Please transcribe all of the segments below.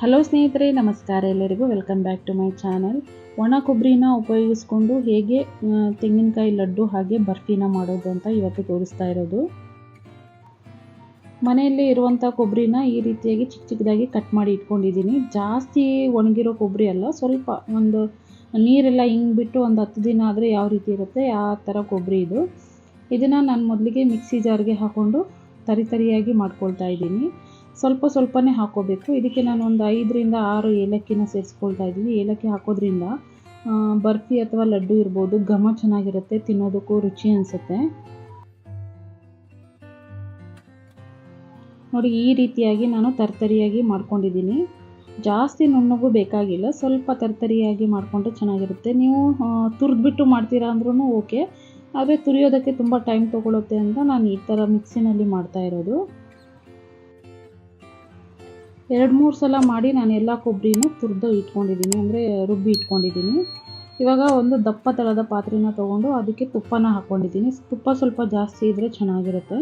Hello ಸ್ನೇಹಿತರೆ, ನಮಸ್ಕಾರ ಎಲ್ಲರಿಗೂ. Welcome back to my channel ಒಣ ಕೊಬ್ಬರಿನ ಉಪಯೋಗಿಸ್ಕೊಂಡು ಹೇಗೆ ತೆಂಗಿನಕಾಯಿ ಲಡ್ಡು ಹಾಗೆ ಬರ್ಫಿನ ಮಾಡೋದು ಅಂತ ಇವತ್ತು ತೋರಿಸ್ತಾ ಇರೋದು. ಮನೆಯಲ್ಲಿ ಇರುವಂಥ ಕೊಬ್ಬರಿನ ಈ ರೀತಿಯಾಗಿ ಚಿಕ್ಕ ಚಿಕ್ಕದಾಗಿ ಕಟ್ ಮಾಡಿ ಇಟ್ಕೊಂಡಿದ್ದೀನಿ. ಜಾಸ್ತಿ ಒಣಗಿರೋ ಕೊಬ್ಬರಿ ಅಲ್ಲ, ಸ್ವಲ್ಪ ಒಂದು ನೀರೆಲ್ಲ ಹಿಂಗೆ ಬಿಟ್ಟು ಒಂದು ಹತ್ತು ದಿನ ಆದರೆ ಯಾವ ರೀತಿ ಇರುತ್ತೆ, ಆ ಥರ ಕೊಬ್ಬರಿ ಇದು. ಇದನ್ನು ನಾನು ಮೊದಲಿಗೆ ಮಿಕ್ಸಿ ಜಾರ್ಗೆ ಹಾಕ್ಕೊಂಡು ತರಿ ತರಿಯಾಗಿ ಮಾಡ್ಕೊಳ್ತಾ ಇದ್ದೀನಿ. ಸ್ವಲ್ಪ ಸ್ವಲ್ಪನೇ ಹಾಕೋಬೇಕು. ಇದಕ್ಕೆ ನಾನು ಒಂದು ಐದರಿಂದ ಆರು ಏಲಕ್ಕಿನ ಸೇರಿಸ್ಕೊಳ್ತಾ ಇದ್ದೀನಿ. ಏಲಕ್ಕಿ ಹಾಕೋದ್ರಿಂದ ಬರ್ಫಿ ಅಥವಾ ಲಡ್ಡು ಇರ್ಬೋದು, ಘಮ ಚೆನ್ನಾಗಿರುತ್ತೆ, ತಿನ್ನೋದಕ್ಕೂ ರುಚಿ ಅನಿಸುತ್ತೆ. ನೋಡಿ, ಈ ರೀತಿಯಾಗಿ ನಾನು ತರ್ತರಿಯಾಗಿ ಮಾಡ್ಕೊಂಡಿದ್ದೀನಿ. ಜಾಸ್ತಿ ನುಣ್ಣಗೂ ಬೇಕಾಗಿಲ್ಲ, ಸ್ವಲ್ಪ ತರ್ತರಿಯಾಗಿ ಮಾಡಿಕೊಂಡ್ರೆ ಚೆನ್ನಾಗಿರುತ್ತೆ. ನೀವು ತುರಿದ್ಬಿಟ್ಟು ಮಾಡ್ತೀರಾ ಅಂದ್ರೂ ಓಕೆ. ಆದರೆ ತುರಿಯೋದಕ್ಕೆ ತುಂಬ ಟೈಮ್ ತೊಗೊಳುತ್ತೆ ಅಂತ ನಾನು ಈ ಥರ ಮಿಕ್ಸಿನಲ್ಲಿ ಮಾಡ್ತಾ ಇರೋದು. ಎರಡು ಮೂರು ಸಲ ಮಾಡಿ ನಾನು ಎಲ್ಲ ಕೊಬ್ಬರಿನೂ ತುರಿದು ಇಟ್ಕೊಂಡಿದ್ದೀನಿ, ಅಂದರೆ ರುಬ್ಬಿ ಇಟ್ಕೊಂಡಿದ್ದೀನಿ. ಇವಾಗ ಒಂದು ದಪ್ಪ ತಳದ ಪಾತ್ರೆನ ತೊಗೊಂಡು ಅದಕ್ಕೆ ತುಪ್ಪನ ಹಾಕ್ಕೊಂಡಿದ್ದೀನಿ ತುಪ್ಪ ಸ್ವಲ್ಪ ಜಾಸ್ತಿ ಇದ್ದರೆ ಚೆನ್ನಾಗಿರುತ್ತೆ.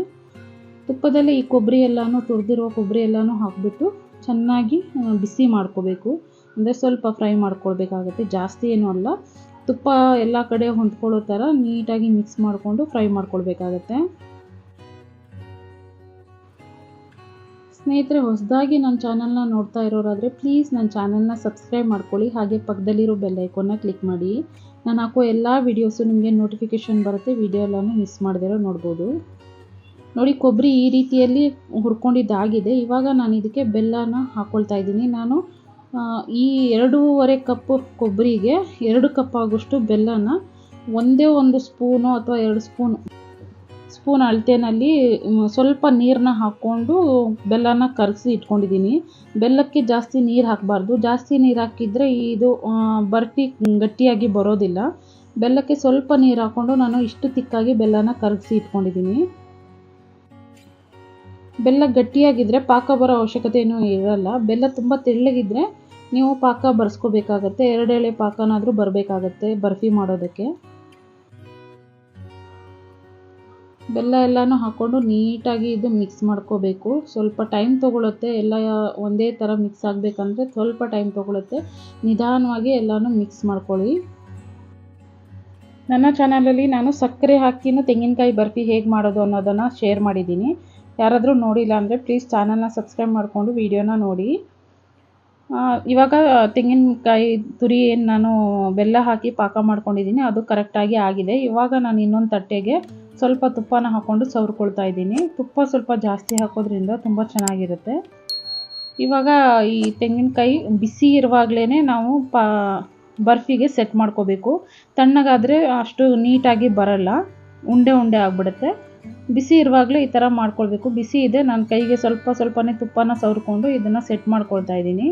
ತುಪ್ಪದಲ್ಲಿ ಈ ಕೊಬ್ಬರಿ ಎಲ್ಲನೂ ತುರಿದಿರುವ ಕೊಬ್ಬರಿ ಎಲ್ಲನೂ ಹಾಕಿಬಿಟ್ಟು ಚೆನ್ನಾಗಿ ಬಿಸಿ ಮಾಡ್ಕೋಬೇಕು. ಅಂದರೆ ಸ್ವಲ್ಪ ಫ್ರೈ ಮಾಡ್ಕೊಳ್ಬೇಕಾಗುತ್ತೆ, ಜಾಸ್ತಿ ಏನೂ ಅಲ್ಲ. ತುಪ್ಪ ಎಲ್ಲ ಕಡೆ ಹೊಂದ್ಕೊಳ್ಳೋ ಥರ ನೀಟಾಗಿ ಮಿಕ್ಸ್ ಮಾಡಿಕೊಂಡು ಫ್ರೈ ಮಾಡ್ಕೊಳ್ಬೇಕಾಗತ್ತೆ. ಸ್ನೇಹಿತರೆ, ಹೊಸದಾಗಿ ನನ್ನ ಚಾನಲ್ನ ನೋಡ್ತಾ ಇರೋರಾದರೆ ಪ್ಲೀಸ್ ನನ್ನ ಚಾನಲ್ನ ಸಬ್ಸ್ಕ್ರೈಬ್ ಮಾಡ್ಕೊಳ್ಳಿ. ಹಾಗೆ ಪಕ್ಕದಲ್ಲಿರೋ ಬೆಲ್ ಐಕೋನ್ನ ಕ್ಲಿಕ್ ಮಾಡಿ. ನಾನು ಹಾಕೋ ಎಲ್ಲ ವೀಡಿಯೋಸು ನಿಮಗೆ ನೋಟಿಫಿಕೇಷನ್ ಬರುತ್ತೆ. ವಿಡಿಯೋ ಎಲ್ಲನೂ ಮಿಸ್ ಮಾಡದಿರೋ ನೋಡ್ಬೋದು. ನೋಡಿ ಕೊಬ್ಬರಿ ಈ ರೀತಿಯಲ್ಲಿ ಹುರ್ಕೊಂಡಿದ್ದಾಗಿದೆ. ಇವಾಗ ನಾನು ಇದಕ್ಕೆ ಬೆಲ್ಲನ ಹಾಕ್ಕೊಳ್ತಾ ಇದ್ದೀನಿ. ನಾನು ಈ ಎರಡೂವರೆ ಕಪ್ಪು ಕೊಬ್ಬರಿಗೆ ಎರಡು ಕಪ್ ಆಗೋಷ್ಟು ಬೆಲ್ಲನ ಒಂದೇ ಒಂದು ಸ್ಪೂನು ಅಥವಾ ಎರಡು ಸ್ಪೂನು ಸ್ಪೂನ್ ಅಳತೆನಲ್ಲಿ ಸ್ವಲ್ಪ ನೀರನ್ನ ಹಾಕ್ಕೊಂಡು ಬೆಲ್ಲನ ಕರಗಿಸಿ ಇಟ್ಕೊಂಡಿದ್ದೀನಿ. ಬೆಲ್ಲಕ್ಕೆ ಜಾಸ್ತಿ ನೀರು ಹಾಕಬಾರ್ದು. ಜಾಸ್ತಿ ನೀರು ಹಾಕಿದರೆ ಇದು ಬರ್ಫಿ ಗಟ್ಟಿಯಾಗಿ ಬರೋದಿಲ್ಲ. ಬೆಲ್ಲಕ್ಕೆ ಸ್ವಲ್ಪ ನೀರು ಹಾಕ್ಕೊಂಡು ನಾನು ಇಷ್ಟು ತಿಕ್ಕಾಗಿ ಬೆಲ್ಲನ ಕರಗಿಸಿ ಇಟ್ಕೊಂಡಿದ್ದೀನಿ. ಬೆಲ್ಲ ಗಟ್ಟಿಯಾಗಿದ್ದರೆ ಪಾಕ ಬರೋ ಅವಶ್ಯಕತೆ ಏನೂ ಇರಲ್ಲ. ಬೆಲ್ಲ ತುಂಬ ತೆಳ್ಳಗಿದ್ರೆ ನೀವು ಪಾಕ ಬರ್ಸ್ಕೋಬೇಕಾಗತ್ತೆ. ಎರಡೆಳೆ ಪಾಕನಾದರೂ ಬರಬೇಕಾಗತ್ತೆ ಬರ್ಫಿ ಮಾಡೋದಕ್ಕೆ. ಬೆಲ್ಲ ಎಲ್ಲನೂ ಹಾಕ್ಕೊಂಡು ನೀಟಾಗಿ ಇದು ಮಿಕ್ಸ್ ಮಾಡ್ಕೋಬೇಕು. ಸ್ವಲ್ಪ ಟೈಮ್ ತೊಗೊಳುತ್ತೆ, ಎಲ್ಲ ಒಂದೇ ಥರ ಮಿಕ್ಸ್ ಆಗಬೇಕಂದ್ರೆ ಸ್ವಲ್ಪ ಟೈಮ್ ತೊಗೊಳುತ್ತೆ. ನಿಧಾನವಾಗಿ ಎಲ್ಲನೂ ಮಿಕ್ಸ್ ಮಾಡ್ಕೊಳ್ಳಿ. ನನ್ನ ಚಾನಲಲ್ಲಿ ನಾನು ಸಕ್ಕರೆ ಹಾಕಿನೂ ತೆಂಗಿನಕಾಯಿ ಬರ್ಫಿ ಹೇಗೆ ಮಾಡೋದು ಅನ್ನೋದನ್ನು ಶೇರ್ ಮಾಡಿದ್ದೀನಿ. ಯಾರಾದರೂ ನೋಡಿಲ್ಲ ಅಂದರೆ ಪ್ಲೀಸ್ ಚಾನಲ್ನ ಸಬ್ಸ್ಕ್ರೈಬ್ ಮಾಡಿಕೊಂಡು ವಿಡಿಯೋನ ನೋಡಿ. ಇವಾಗ ತೆಂಗಿನಕಾಯಿ ತುರಿ ಏನು ನಾನು ಬೆಲ್ಲ ಹಾಕಿ ಪಾಕ ಮಾಡ್ಕೊಂಡಿದ್ದೀನಿ, ಅದು ಕರೆಕ್ಟಾಗಿ ಆಗಿದೆ. ಇವಾಗ ನಾನು ಇನ್ನೊಂದು ತಟ್ಟೆಗೆ ಸ್ವಲ್ಪ ತುಪ್ಪನ ಹಾಕ್ಕೊಂಡು ಸವರ್ಕೊಳ್ತಾ ಇದ್ದೀನಿ. ತುಪ್ಪ ಸ್ವಲ್ಪ ಜಾಸ್ತಿ ಹಾಕೋದ್ರಿಂದ ತುಂಬ ಚೆನ್ನಾಗಿರುತ್ತೆ. ಇವಾಗ ಈ ತೆಂಗಿನಕಾಯಿ ಬಿಸಿ ಇರುವಾಗಲೇ ನಾವು ಪಾ, ಬರ್ಫಿಗೆ ಸೆಟ್ ಮಾಡ್ಕೋಬೇಕು. ತಣ್ಣಗಾದರೆ ಅಷ್ಟು ನೀಟಾಗಿ ಬರಲ್ಲ. ಉಂಡೆ ಉಂಡೆ ಆಗಿಬಿಡುತ್ತೆ. ಬಿಸಿ ಇರುವಾಗಲೇ ಈ ಥರ ಮಾಡ್ಕೊಳ್ಬೇಕು. ಬಿಸಿ ಇದೆ, ನಾನು ಕೈಗೆ ಸ್ವಲ್ಪ ಸ್ವಲ್ಪನೇ ತುಪ್ಪನ ಸವರ್ಕೊಂಡು ಇದನ್ನು ಸೆಟ್ ಮಾಡ್ಕೊಳ್ತಾ ಇದ್ದೀನಿ.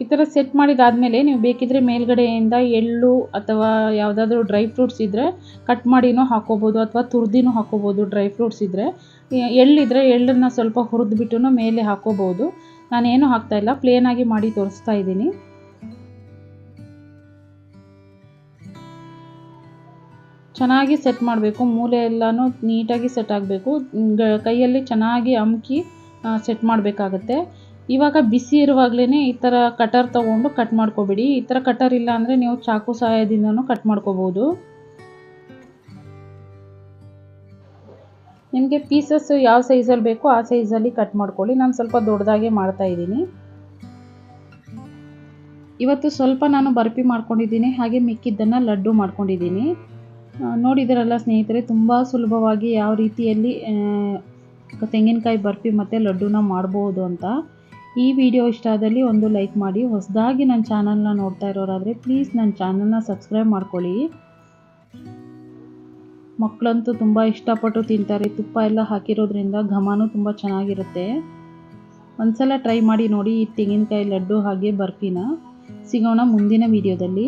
ಈ ಥರ ಸೆಟ್ ಮಾಡಿದಾದಮೇಲೆ ನೀವು ಬೇಕಿದ್ರೆ ಮೇಲ್ಗಡೆಯಿಂದ ಎಳ್ಳು ಅಥವಾ ಯಾವುದಾದ್ರೂ ಡ್ರೈ ಫ್ರೂಟ್ಸ್ ಇದ್ದರೆ ಕಟ್ ಮಾಡಿನೂ ಹಾಕೋಬೋದು ಅಥವಾ ತುರ್ದಿನೂ ಹಾಕೋಬೋದು ಡ್ರೈ ಫ್ರೂಟ್ಸ್ ಇದ್ದರೆ ಎಳ್ಳಿದ್ರೆ ಎಳ್ಳನ್ನು ಸ್ವಲ್ಪ ಹುರಿದ್ಬಿಟ್ಟು ಮೇಲೆ ಹಾಕೋಬೋದು. ನಾನೇನು ಹಾಕ್ತಾಯಿಲ್ಲ ಪ್ಲೇನಾಗಿ ಮಾಡಿ ತೋರಿಸ್ತಾ ಇದ್ದೀನಿ. ಚೆನ್ನಾಗಿ ಸೆಟ್ ಮಾಡಬೇಕು, ಮೂಲೆ ಎಲ್ಲನೂ ನೀಟಾಗಿ ಸೆಟ್ ಆಗಬೇಕು. ಕೈಯಲ್ಲಿ ಚೆನ್ನಾಗಿ ಅಮ್ಕಿ ಸೆಟ್ ಮಾಡಬೇಕಾಗತ್ತೆ. ಇವಾಗ ಬಿಸಿ ಇರುವಾಗಲೇ ಈ ಥರ ಕಟರ್ ತೊಗೊಂಡು ಕಟ್ ಮಾಡ್ಕೊಬೇಡಿ. ಈ ಥರ ಕಟರ್ ಇಲ್ಲ ಅಂದರೆ ನೀವು ಚಾಕು ಸಹಾಯದಿಂದನೂ ಕಟ್ ಮಾಡ್ಕೋಬೋದು. ನಿಮಗೆ ಪೀಸಸ್ ಯಾವ ಸೈಜಲ್ಲಿ ಬೇಕೋ ಆ ಸೈಜಲ್ಲಿ ಕಟ್ ಮಾಡ್ಕೊಳ್ಳಿ. ನಾನು ಸ್ವಲ್ಪ ದೊಡ್ಡದಾಗೆ ಮಾಡ್ತಾ ಇದ್ದೀನಿ. ಇವತ್ತು ಸ್ವಲ್ಪ ನಾನು ಬರ್ಫಿ ಮಾಡ್ಕೊಂಡಿದ್ದೀನಿ, ಹಾಗೆ ಮಿಕ್ಕಿದ್ದನ್ನು ಲಡ್ಡು ಮಾಡ್ಕೊಂಡಿದ್ದೀನಿ. ನೋಡಿದಿರಲ್ಲ ಸ್ನೇಹಿತರೆ, ತುಂಬ ಸುಲಭವಾಗಿ ಯಾವ ರೀತಿಯಲ್ಲಿ ತೆಂಗಿನಕಾಯಿ ಬರ್ಫಿ ಮತ್ತು ಲಡ್ಡುನ ಮಾಡ್ಬೋದು ಅಂತ. ಈ ವಿಡಿಯೋ ಇಷ್ಟ ಆದಲ್ಲಿ ಒಂದು ಲೈಕ್ ಮಾಡಿ, ಹೊಸದಾಗಿ ನನ್ನ ಚಾನಲ್ನ ನೋಡ್ತಾ ಇರೋರಾದರೆ ಪ್ಲೀಸ್ ನನ್ನ ಚಾನಲ್ನ ಸಬ್ಸ್ಕ್ರೈಬ್ ಮಾಡ್ಕೊಳ್ಳಿ. ಮಕ್ಕಳಂತೂ ತುಂಬ ಇಷ್ಟಪಟ್ಟು ತಿಂತಾರೆ, ತುಪ್ಪ ಎಲ್ಲ ಹಾಕಿರೋದ್ರಿಂದ ಘಮನೂ ತುಂಬ ಚೆನ್ನಾಗಿರುತ್ತೆ. ಒಂದ್ಸಲ ಟ್ರೈ ಮಾಡಿ ನೋಡಿ, ಈ ತೆಂಗಿನಕಾಯಿ ಲಡ್ಡು ಹಾಗೆ ಬರ್ಫಿನ ಸಿಗೋಣ ಮುಂದಿನ ವಿಡಿಯೋದಲ್ಲಿ